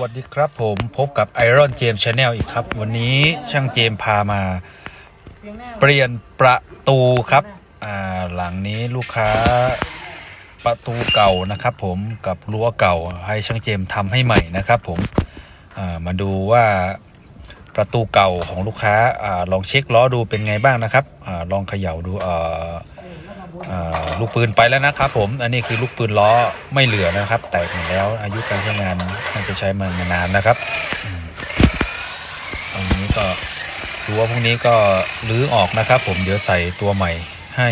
วัสดีครับผมพบกับ Iron James Channel อีกครับ วันนี้ช่างเจมพามา เปลี่ยนประตูครับอ่าหลังนี้ลูกค้าประตูเก่านะครับผมกับรั้วเก่าให้ช่างเจมทำให้ใหม่นะครับผมอ่ามาดูว่าประตูเก่าของลูกค้าอาลองเช็คล้อดูเป็นไงบ้างนะครับอาลองเขย่าดูเอ่ออ่า ลูกปืนไปแล้วนะครับผม อันนี้คือลูกปืนล้อไม่เหลือนะครับ แตกหมดแล้วอายุการใช้งานน่าจะใช้มานานนะครับอืมตรงนี้ก็รั้วพวกนี้ก็รื้อออกนะครับ ผมเดี๋ยวใส่ตัวใหม่ให้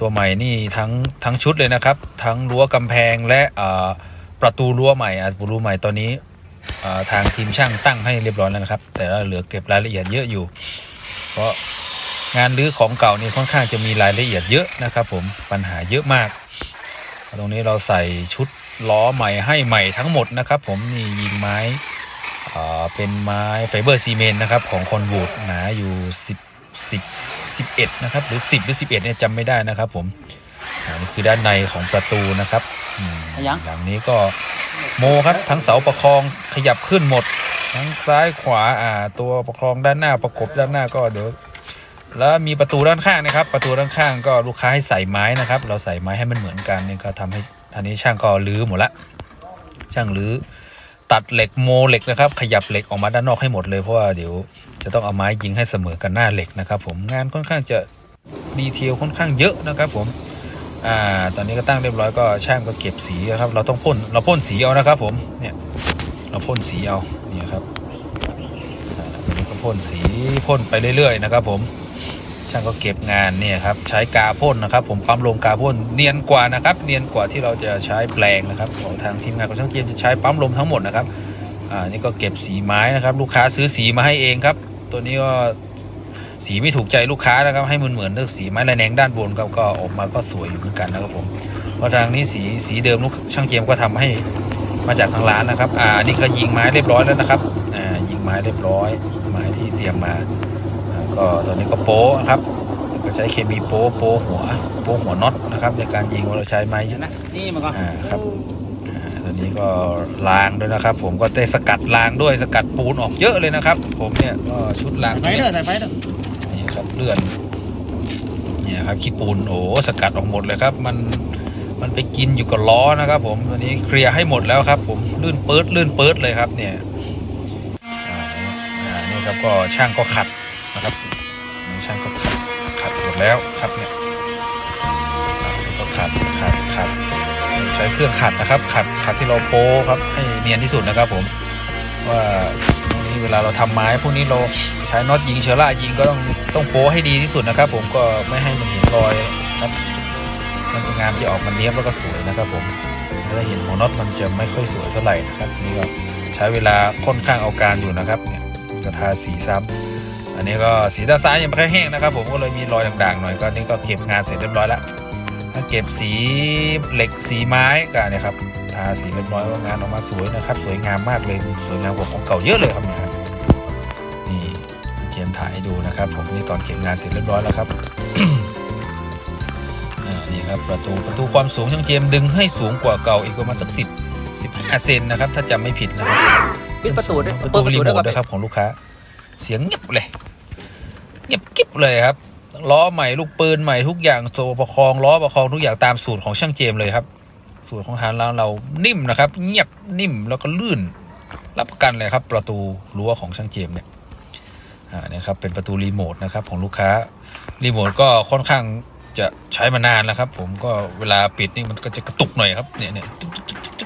ตัวใหม่นี่ทั้งทั้งชุดเลยนะครับ ทั้งรั้วกำแพงและประตูรั้วใหม่อะประตูใหม่ตอนนี้ทางทีมช่างตั้งให้เรียบร้อยแล้วนะครับ แต่ว่าเหลือเก็บรายละเอียดเยอะอยู่ เพราะ งานรื้อของเก่านี่ค่อนข้างจะมีรายละเอียดเยอะนะครับผมปัญหาเยอะมาก ตรงนี้เราใส่ชุดล้อใหม่ให้ใหม่ทั้งหมดนะครับ ผมนี่ยิงไม้อ่าเป็นไม้ไฟเบอร์ซีเมนต์นะครับของคอนวูดหนาอยู่ 10 10 11นะครับหรือ 10 หรือ 11เนี่ยจำไม่ได้นะครับ ผมอ่านี่คือด้านในของประตูนะครับอืมอะยังหลังนี้ก็โมครับทั้งเสาประคองขยับขึ้นหมด ทั้งซ้ายขวาอ่าตัวประคองด้านหน้าประกบด้านหน้าก็เดี๋ยว แล้วมีประตูด้านข้างนะครับ ประตูด้านข้างก็ลูกค้าให้ใส่ไม้นะครับ เราใส่ไม้ให้มันเหมือนกันนี่ก็ทำให้ท่านนี้ช่างก็รื้อหมดละช่างรื้อตัดเหล็กโมเหล็กนะครับ ขยับเหล็กออกมาด้านนอกให้หมดเลยเพราะว่าเดี๋ยวจะต้องเอาไม้ยิงให้เสมอกันหน้าเหล็กนะครับ ผมงานค่อนข้างจะดีเทลค่อนข้างเยอะนะครับ ผมอ่าตอนนี้ก็ตั้งเรียบร้อยก็ช่างก็เก็บสีนะครับ เราต้องพ่นเราพ่นสีเอานะครับ ผมเนี่ยเราพ่นสีเอาเนี่ยครับก็พ่นสีพ่นไปเรื่อยๆนะครับ ผม ช่างก็เก็บงานเนี่ยครับใช้กาพ่นนะครับ ผมปั๊มลมกาพ่นเนียนกว่านะครับ เนียนกว่าที่เราจะใช้แปลงนะครับของทางทีมงานของช่างเจียมจะใช้ปั๊มลมทั้งหมดนะครับอ่านี่ก็เก็บสีไม้นะครับ ลูกค้าซื้อสีมาให้เองครับ ตัวนี้ก็สีไม่ถูกใจลูกค้านะครับให้มันเหมือนเลือกสีไม้ระแนงด้านบนครับก็ออกมาก็สวยอยู่เหมือนกันนะครับผมเพราะทางนี้สีสีเดิมลูกช่างเจียมก็ทำให้มาจากทางร้านนะครับ อ่าอันนี้ก็ยิงไม้เรียบร้อยแล้วนะครับ อ่ายิงไม้เรียบร้อยไม้ที่เตรียมมา ก็ตอนนี้ก็โป๊ะครับก็ใช้เคมีโป๊ะโป๊ะหัวโป๊ะหัวน็อตนะครับ ในการยิงเราใช้ไม้เห็นนะนี่มาก่อนอ่าครับอ่าตอนนี้ก็ล้างด้วยนะครับ ผมก็ได้สกัดล้างด้วยสกัดปูนออกเยอะเลยนะครับ ผมเนี่ยก็ชุดล้างใส่ไฟเด้อใส่ไฟเด้อนี่ครับเลื่อนเนี่ยครับขี้ปูนโอ้สกัดออกหมดเลยครับ มันมันไปกินอยู่กับล้อนะครับ ผมตอนนี้เคลียร์ให้หมดแล้วครับ ผมลื่นเปิดลื่นเปิดเลยครับเนี่ยอ่าอ่านี่ครับก็ช่างก็ขัด นะครับช่างก็ขัดขัดหมดแล้วครับเนี่ยก็ขัดขัดขัดใช้เครื่องขัดนะครับขัดขัดที่เราโป้ครับให้เนียนที่สุดนะครับผมว่านี้เวลาเราทำไม้พวกนี้เราใช้น็อตยิงเชื้อรายิงก็ต้องต้องโป้ให้ดีที่สุดนะครับ ผมก็ไม่ให้มันเห็นรอยครับมันงานจะออกมันเนี้ยบแล้วก็สวยนะครับ ผมถ้าเห็นหัวน็อตมันจะไม่ค่อยสวยเท่าไหร่นะครับนี่ก็ใช้เวลาค่อนข้างเอาการอยู่นะครับเนี่ยก็ทาสีซ้ำ อันนี้ก็สีด้านซ้ายยังไม่ค่อยแห้งนะครับ ผมก็เลยมีรอยด่างๆหน่อยก็นี่ก็เก็บงานเสร็จเรียบร้อยแล้วถ้าเก็บสีเหล็กสีไม้ก็เนี่ยครับทาสีเรียบร้อยก็งานออกมาสวยนะครับ สวยงามมากเลยสวยงามกว่าของเก่าเยอะเลยครับเนี่ยครับนี่เทียมถ่ายให้ดูนะครับ ผมนี่ตอนเก็บงานเสร็จเรียบร้อยแล้วครับอ่านี่ครับประตูประตูความสูงช่างเจมส์ดึงให้สูงกว่าเก่าอีกประมาณสักสิบสิบห้าเซนนะครับ ถ้าจำไม่ผิดนะครับปิดประตูด้วยประเปิตูดประรีตูโมด้วยทก่อนด้วยครับของลูกค้า เสียงเงียบเลย เงียบกิ๊บเลยครับ ล้อใหม่ลูกปืนใหม่ทุกอย่างโซ่ประคองล้อประคองทุกอย่างตามสูตรของช่างเจมเลยครับ สูตรของทางร้านเรานิ่มนะครับ เงียบนิ่มแล้วก็ลื่น รับประกันเลยครับ ประตูรั้วของช่างเจมเนี่ยอ่าเนี่ยครับเป็นประตูรีโมทนะครับของลูกค้ารีโมทก็ค่อนข้างจะใช้มานานแล้วครับ ผมก็เวลาปิดนี่มันก็จะกระตุกหน่อยครับเนี่ยเนี่ยจึ๊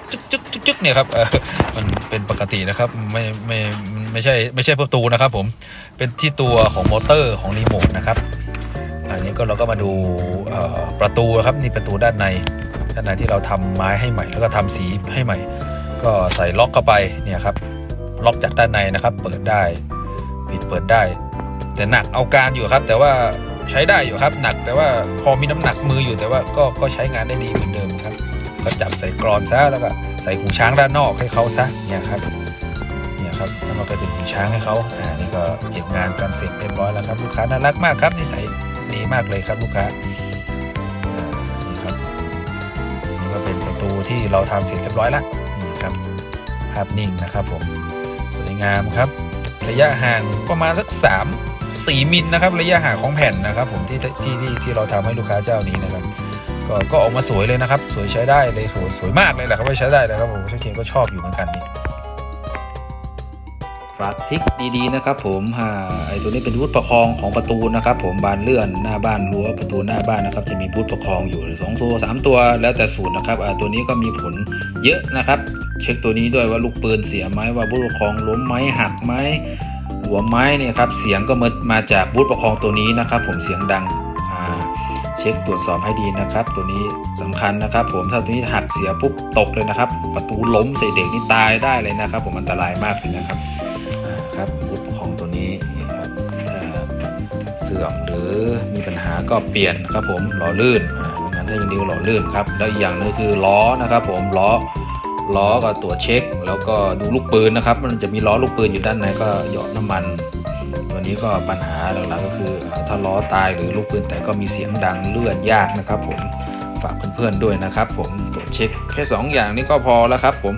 กจึ๊กจึ๊กจึ๊กจึ๊กเนี่ยครับเออมันเป็นปกตินะครับ ไม่ไม่ไไม่ใช่ไม่ใช่ประตูนะครับผมเป็นที่ตัวของมอเตอร์ของรีโมทนะครับอันนี้ก็เราก็มาดูประตูครับนี่ประตูด้านในด้านในที่เราทำไม้ให้ใหม่ แล้วก็ทำสีให้ใหม่ ก็ใส่ล็อกเข้าไปเนี่ยครับล็อกจากด้านในนะครับ เปิดได้ปิดเปิดได้ แต่หนักเอาการอยู่ครับ แต่ว่าใช้ได้อยู่ครับหนัก แต่ว่าพอมีน้ำหนักมืออยู่แต่ว่าก็ก็ใช้งานได้ดีเหมือนเดิมครับก็จับใส่กรอนซะแล้วก็ใส่หูช้างด้านนอกให้เขาซะเนี่ยครับ ครับแล้วมันก็เป็นช้างให้เขาอ่านี่ก็เก็บงานกันเสร็จเรียบร้อยแล้วครับ ลูกค้าน่ารักมากครับนิสัยดีมากเลยครับลูกค้านี่ครับนี่ก็เป็นประตูที่เราทำเสร็จเรียบร้อยแล้วนี่ครับภาพนิ่งนะครับผมสวยงามครับ ระยะห่างประมาณสักสามสี่มิลนะครับ ระยะห่างของแผ่นนะครับ ผมที่ที่ที่ที่เราทำให้ลูกค้าเจ้านี้นะครับก็ก็ออกมาสวยเลยนะครับ สวยใช้ได้เลยสวยสวยมากเลยแหละครับว่าใช้ได้เลยครับผมช่างเทียนก็ชอบอยู่เหมือนกันนี่ ฝากทิกดีๆนะครับ ผมอ่าไอตัวนี้เป็นบูธประคองของประตูนะครับ ผมบานเลื่อนหน้าบ้านรั้วประตูหน้าบ้านนะครับ จะมีบูธประคองอยู่สองตัวสามตัวแล้วแต่สูตรนะครับอ่าตัวนี้ก็มีผลเยอะนะครับ เช็คตัวนี้ด้วยว่าลูกปืนเสียไหมว่าบูธประคองล้มไหมหักไหมหัวไม้เนี่ยครับเสียงก็มามาจากบูธประคองตัวนี้นะครับ ผมเสียงดัง เช็คตรวจสอบให้ดีนะครับ ตัวนี้สำคัญนะครับ ผมถ้าตัวนี้หักเสียปุ๊บตกเลยนะครับ ประตูล้มใส่เด็กนี่ตายได้เลยนะครับ ผมอันตรายมากเลยนะครับครับบูธของตัวนี้นะครับเสื่อมหรือมีปัญหาก็เปลี่ยนครับผมหล้อลื่นไม่งั้นถ้ายังดีก็ล้อลื่นครับแล้วอีกอย่างหนึงคือล้อนะครับ ผมล้อล้อก็ตรวจเช็ค แล้วก็ดูลูกปืนนะครับ มันจะมีล้อลูกปืนอยู่ด้านในก็หยอดน้ำมัน นี้ก็ปัญหาหลักๆก็คือถ้าล้อตายหรือลูกปืนแต่ก็มีเสียงดังเลื่อนยากนะครับผมฝากเพื่อนๆด้วยนะครับ ผมตรวจเช็คแค่ 2 อย่างนี้ก็พอแล้วครับ ผม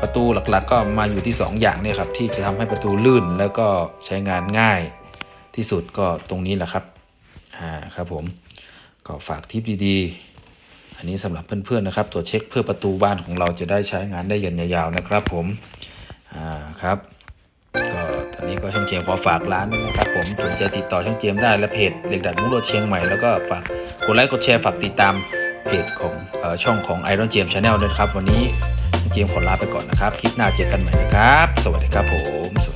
ประตูหลักๆ ก็มาอยู่ที่ 2 อย่างนี่ครับที่จะทำให้ประตูลื่นแล้วก็ใช้งานง่ายที่สุดก็ตรงนี้แหละครับอ่าครับผมก็ฝากทิปดีๆ อันนี้สำหรับเพื่อนๆนะครับตรวจเช็คเพื่อประตูบ้านของเราจะได้ใช้งานได้ยันยาวๆนะครับ ผมอ่าครับ นนี้ก็ช่องเจียมขอฝากร้านนะครับผมสนใจติดต่อช่องเจียมได้และเพจเหล็กดัดมุกโรดเชียงใหม่แล้วก็ฝากกดไลค์กดแชร์ฝากติดตามเพจของอช่องของไอรอนเจียมชาแนลด้วยนะครับ วันนี้ช่องเจียมขอลาไปก่อนนะครับ คลิปหน้าเจอกันใหม่นะครับ สวัสดีครับผม